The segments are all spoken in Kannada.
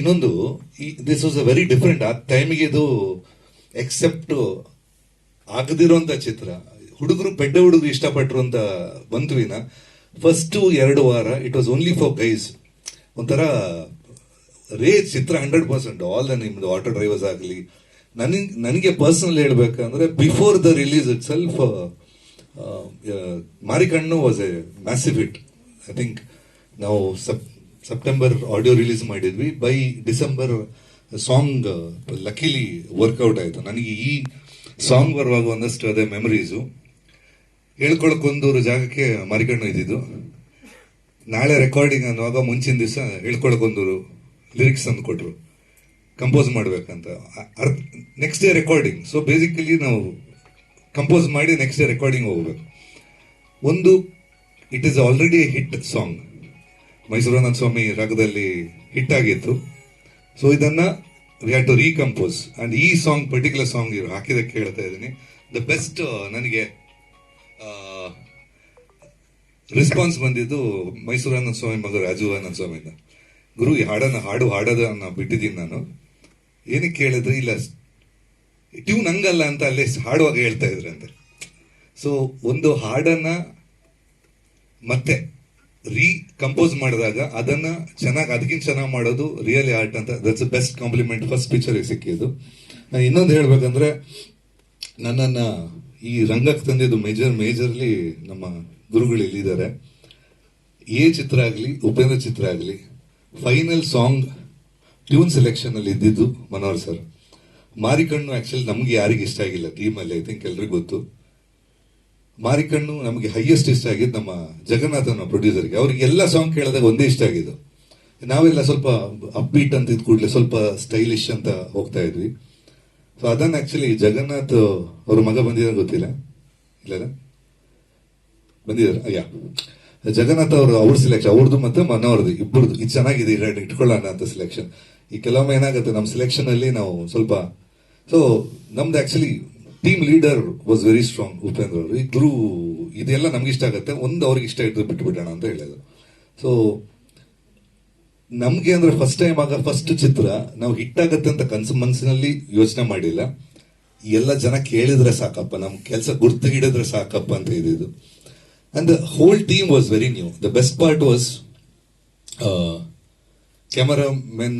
ಇನ್ನೊಂದು this was a very different ಆ ಟೈಮಿಗೆ ಇದು ಎಕ್ಸೆಪ್ಟ್ ಆಗದಿರುವಂತ ಚಿತ್ರ. ಹುಡುಗರು ಪೆಡ್ಡ ಹುಡುಗರು ಬಂತು ವಿನಾ ಫಸ್ಟ್ ಎರಡು ವಾರ it was only for guys ಒಂಥರ ರೇ ಚಿತ್ರ ಹಂಡ್ರೆಡ್ ಪರ್ಸೆಂಟ್ ಆಲ್ ದ ನಿಮ್ದು ಆಟೋ ಡ್ರೈವರ್ಸ್ ಆಗಲಿ. ನನಗೆ ನನಗೆ ಪರ್ಸನಲ್ ಹೇಳ್ಬೇಕಂದ್ರೆ before the release itself Marikannu was a massive hit I think ನಾವು ಸಪ್ ಸೆಪ್ಟೆಂಬರ್ ಆಡಿಯೋ ರಿಲೀಸ್ ಮಾಡಿದ್ವಿ. By December song luckily workout ಆಯಿತು. ನನಗೆ ಈ ಸಾಂಗ್ ಬರುವಾಗ ಒಂದಷ್ಟು ಅದೇ ಮೆಮರೀಸು ಹೇಳ್ಕೊಳಕ್ಕೊಂದೂರು ಜಾಗಕ್ಕೆ ಮರಿಕಣ್ಣು ಇದ್ದಿದ್ದು. ನಾಳೆ ರೆಕಾರ್ಡಿಂಗ್ ಅನ್ನುವಾಗ ಮುಂಚಿನ ದಿವಸ ಹೇಳ್ಕೊಳಕ್ಕೊಂದೂರು ಲಿರಿಕ್ಸ್ ತಂದು ಕೊಟ್ಟರು ಕಂಪೋಸ್ ಮಾಡಬೇಕಂತ. ಅರ್ಥ next day recording so basically ನಾವು ಕಂಪೋಸ್ ಮಾಡಿ ನೆಕ್ಸ್ಟ್ ಡೇ ರೆಕಾರ್ಡಿಂಗ್ ಹೋಗ್ಬೇಕು. ಒಂದು it is already hit song ಮೈಸೂರನಾಥ ಸ್ವಾಮಿ ರಾಗದಲ್ಲಿ ಹಿಟ್ ಆಗಿತ್ತು. ಸೊ ಇದನ್ನ we had to recompose and ಈ ಸಾಂಗ್ ಪರ್ಟಿಕ್ಯುಲರ್ ಸಾಂಗ್ ಇವರು ಹಾಕಿದಕ್ಕೆ ಹೇಳ್ತಾ ಇದ್ದೀನಿ. ದ ಬೆಸ್ಟ್ ನನಗೆ ರೆಸ್ಪಾನ್ಸ್ ಬಂದಿದ್ದು ಮೈಸೂರಾನಂದ ಸ್ವಾಮಿ ಮಗ ರಾಜು ಆನಂದ ಸ್ವಾಮಿಯಿಂದ ಗುರು, ಈ ಹಾಡನ್ನ ಹಾಡು ಹಾಡೋದನ್ನ ಬಿಟ್ಟಿದ್ದೀನಿ ನಾನು. ಏನಕ್ಕೆ ಕೇಳಿದ್ರೆ, ಇಲ್ಲ ಟ್ಯೂನ್ ಹಂಗಲ್ಲ ಅಂತ ಅಲ್ಲಿ ಹಾಡುವಾಗ ಹೇಳ್ತಾ ಇದ್ರಂತೆ ಸೊ ಒಂದು ಹಾಡನ್ನ ಮತ್ತೆ ರೀ ಕಂಪೋಸ್ ಮಾಡಿದಾಗ ಅದನ್ನ ಚೆನ್ನಾಗಿ ಅದಕ್ಕಿಂತ ಚೆನ್ನಾಗಿ ಮಾಡೋದು ರಿಯಲಿ ಆರ್ಟ್ ಅಂತ. That's best compliment first picture ಸಿಕ್ಕಿದ್ದು ನಾನು ಇನ್ನೊಂದು ಹೇಳ್ಬೇಕಂದ್ರೆ, ನನ್ನನ್ನು ಈ ರಂಗಕ್ಕೆ ತಂದಿದ್ದು ಮೇಜರ್ ಮೇಜರ್ಲಿ ನಮ್ಮ ಗುರುಗಳು ಇಲ್ಲಿದ್ದಾರೆ. ಎ ಚಿತ್ರ ಆಗಲಿ, ಉಪೇಂದ್ರ ಚಿತ್ರ ಆಗಲಿ ಫೈನಲ್ ಸಾಂಗ್ ಟ್ಯೂನ್ ಸೆಲೆಕ್ಷನ್ ಅಲ್ಲಿ ಇದ್ದಿದ್ದು ಮನೋಹರ್ ಸರ್ ಮಾರಿಕಣ್ಣು ಆ್ಯಕ್ಚುಲಿ ನಮ್ಗೆ ಯಾರಿಗೆ ಇಷ್ಟ ಆಗಿಲ್ಲ. ಟೀಮಲ್ಲಿ ಐ ಥಿಂಕ್ ಎಲ್ರಿಗೂ ಗೊತ್ತು. ಮಾರಿಕಣ್ಣು ನಮಗೆ ಹೈಯೆಸ್ಟ್ ಇಷ್ಟ ಆಗಿದ್ದು ನಮ್ಮ ಜಗನ್ನಾಥನ ಪ್ರೊಡ್ಯೂಸರ್ಗೆ ಅವ್ರಿಗೆ ಎಲ್ಲ ಸಾಂಗ್ ಕೇಳಿದಾಗ ಒಂದೇ ಇಷ್ಟ ಆಗಿದ್ದು. ನಾವೆಲ್ಲ ಸ್ವಲ್ಪ ಅಪ್ಬೀಟ್ ಅಂತ ಇದ್ ಕೂಡಲೇ ಸ್ವಲ್ಪ ಸ್ಟೈಲಿಶ್ ಅಂತ ಹೋಗ್ತಾ ಇದ್ವಿ. ಸೊ ಅದನ್ನ ಆಕ್ಚುಲಿ ಜಗನ್ನಾಥ್ ಅವ್ರ ಮಗ ಬಂದಿದ್ದಾರೆ ಗೊತ್ತಿಲ್ಲ? ಇಲ್ಲ ಬಂದಿದ್ದಾರೆ ಅಯ್ಯೋ. ಜಗನ್ನಾಥ್ ಅವರು, ಅವ್ರ ಸೆಲೆಕ್ಷನ್ ಅವ್ರದ್ದು ಮತ್ತೆ ಮನೋರ್ದು ಇಬ್ಬರದ್ದು ಇದು ಚೆನ್ನಾಗಿದೆ ಎರಡು ಇಟ್ಕೊಳ್ಳೋಣ ಅಂತ ಸೆಲೆಕ್ಷನ್ ಈ ಕೆಲವೊಮ್ಮೆ ಏನಾಗುತ್ತೆ ನಮ್ಮ ಸೆಲೆಕ್ಷನಲ್ಲಿ ನಾವು ಸ್ವಲ್ಪ ಸೊ ನಮ್ದು actually team leader was very strong Upendra ಅವರು ಇಬ್ರು ಇದೆಲ್ಲ ನಮ್ಗೆ ಇಷ್ಟ ಆಗುತ್ತೆ. ಒಂದು ಅವ್ರಿಗೆ ಇಷ್ಟ ಇಟ್ಟು ಬಿಟ್ಟು ಬಿಡೋಣ ಅಂತ ಹೇಳಿದ್ರು. ಸೊ ನಮಗೆ ಅಂದ್ರೆ ಫಸ್ಟ್ ಟೈಮ್ ಆಗ ಫಸ್ಟ್ ಚಿತ್ರ, ನಾವು ಹಿಟ್ ಆಗತ್ತೆ ಅಂತ ಕನ್ಸು ಮನಸ್ಸಿನಲ್ಲಿ ಯೋಚನೆ ಮಾಡಿಲ್ಲ. ಎಲ್ಲ ಜನ ಕೇಳಿದ್ರೆ ಸಾಕಪ್ಪ, ನಮ್ ಕೆಲಸ ಗುರ್ತು ಹಿಡಿದ್ರೆ ಸಾಕಪ್ಪ ಅಂತ ಇದ್ದಿದ್ದು and the whole team was very new the best part was cameramen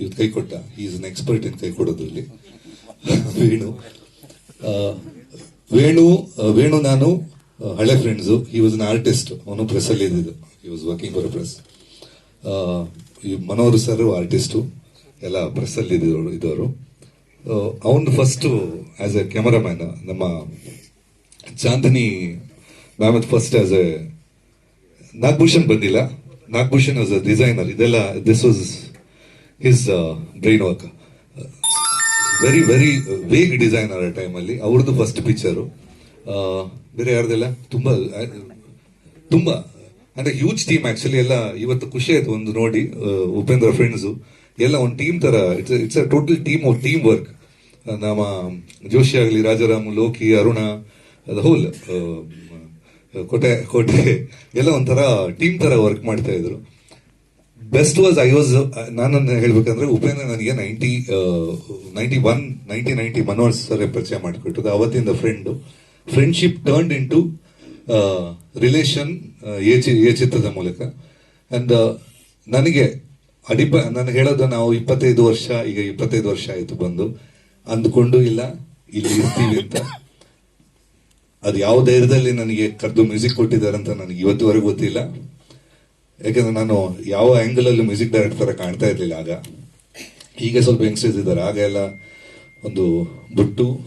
ಇವ್ರು ಕೈ ಕೊಟ್ಟ. ಈಸ್ ಅನ್ ಎಕ್ಸ್ಪರ್ಟ್ ಇನ್ ಕೈ ಕೊಡೋದ್ರಲ್ಲಿ. ವೇಣು. ವೇಣು ವೇಣು ನಾನು ಹಳೆ friends he was an artist ಅವನು ಪ್ರೆಸ್ ಅಲ್ಲಿ ಇದ್ದಿದ್ದು. He was working for press ಈ ಮನೋಹರ್ ಸರ್ ಆರ್ಟಿಸ್ಟು ಎಲ್ಲ ಪ್ರೆಸ್ ಅಲ್ಲಿ ಇದ್ದವರು. ಅವನು ಫಸ್ಟ್ ಆ್ಯಸ್ ಎ ಕ್ಯಾಮರಾಮ್ಯಾನ್ ನಮ್ಮ Chandani ma'am first as a Nagabhushan ಬಂದಿಲ್ಲ. ನಾಗಭೂಷಣ್ ಆಸ್ ಅ ಡಿಸೈನರ್ ಇದೆಲ್ಲ this was his brain work very very vague designer ಆ ಟೈಮಲ್ಲಿ ಅವ್ರದ್ದು ಫಸ್ಟ್ ಪಿಕ್ಚರು ಬೇರೆ ಯಾರ್ದೆಲ್ಲ? ತುಂಬ ತುಂಬ, ಅಂದ್ರೆ ಹ್ಯೂಜ್ ಟೀಮ್ ಆಕ್ಚುಲಿ ಎಲ್ಲ ಇವತ್ತು ಖುಷಿ ಆಯ್ತು ಒಂದು ನೋಡಿ ಉಪೇಂದ್ರ ಫ್ರೆಂಡ್ಸು ಎಲ್ಲ ಒಂದು ಟೀಮ್ ತರ it's it's a total team of team work ನಮ್ಮ ಜೋಶಿ ಆಗಲಿ, ರಾಜಾರಾಮ್, ಲೋಕಿ, ಅರುಣ ಹೋಲ್ ಕೋಟೆ ಕೋಟೆ, ಎಲ್ಲ ಒಂಥರ ಟೀಮ್ ತರ ವರ್ಕ್ ಮಾಡ್ತಾ ಇದ್ರು. ಬೆಸ್ಟ್ ವಾಸ್ ಐ ವಾಸ್ ನಾನು ಹೇಳ್ಬೇಕಂದ್ರೆ ಉಪೇಂದ್ರ ನನಗೆ ninety ninety one ninety ninety Manohar sir ಪರಿಚಯ ಮಾಡಿಕೊಟ್ಟಿದ್ದು. ಅವತ್ತಿಂದ friend friendship turned into relation A ಚಿತ್ರದ ಮೂಲಕ. ಅಂಡ್ ನನಗೆ ಅಡಿಪ, ನಾನು ಹೇಳೋದು ನಾವು ಇಪ್ಪತ್ತೈದು ವರ್ಷ, ಈಗ ಇಪ್ಪತ್ತೈದು ವರ್ಷ ಆಯ್ತು ಬಂದು. ಅಂದ್ಕೊಂಡು ಇಲ್ಲ, ಇಲ್ಲಿ ಇರ್ತೀವಿ ಅಂತ. ಅದು ಯಾವ ಧೈರ್ಯದಲ್ಲಿ ನನಗೆ ಕರೆದು ಮ್ಯೂಸಿಕ್ ಕೊಟ್ಟಿದ್ದಾರೆ ಅಂತ ನನಗೆ ಇವತ್ತುವರೆಗೂ ಗೊತ್ತಿಲ್ಲ. ಯಾಕಂದ್ರೆ ನಾನು ಯಾವ ಆಂಗಲ್ ಅಲ್ಲಿ ಮ್ಯೂಸಿಕ್ ಡೈರೆಕ್ಟರ್ ಕಾಣ್ತಾ ಇರ್ಲಿಲ್ಲ ಆಗ. ಈಗ ಸ್ವಲ್ಪ ಯಂಗ್ಸ್ಟರ್ಸ್ ಇದ್ದಾರೆ. ಆಗ ಎಲ್ಲ ಒಂದು ಬುಟ್ಟು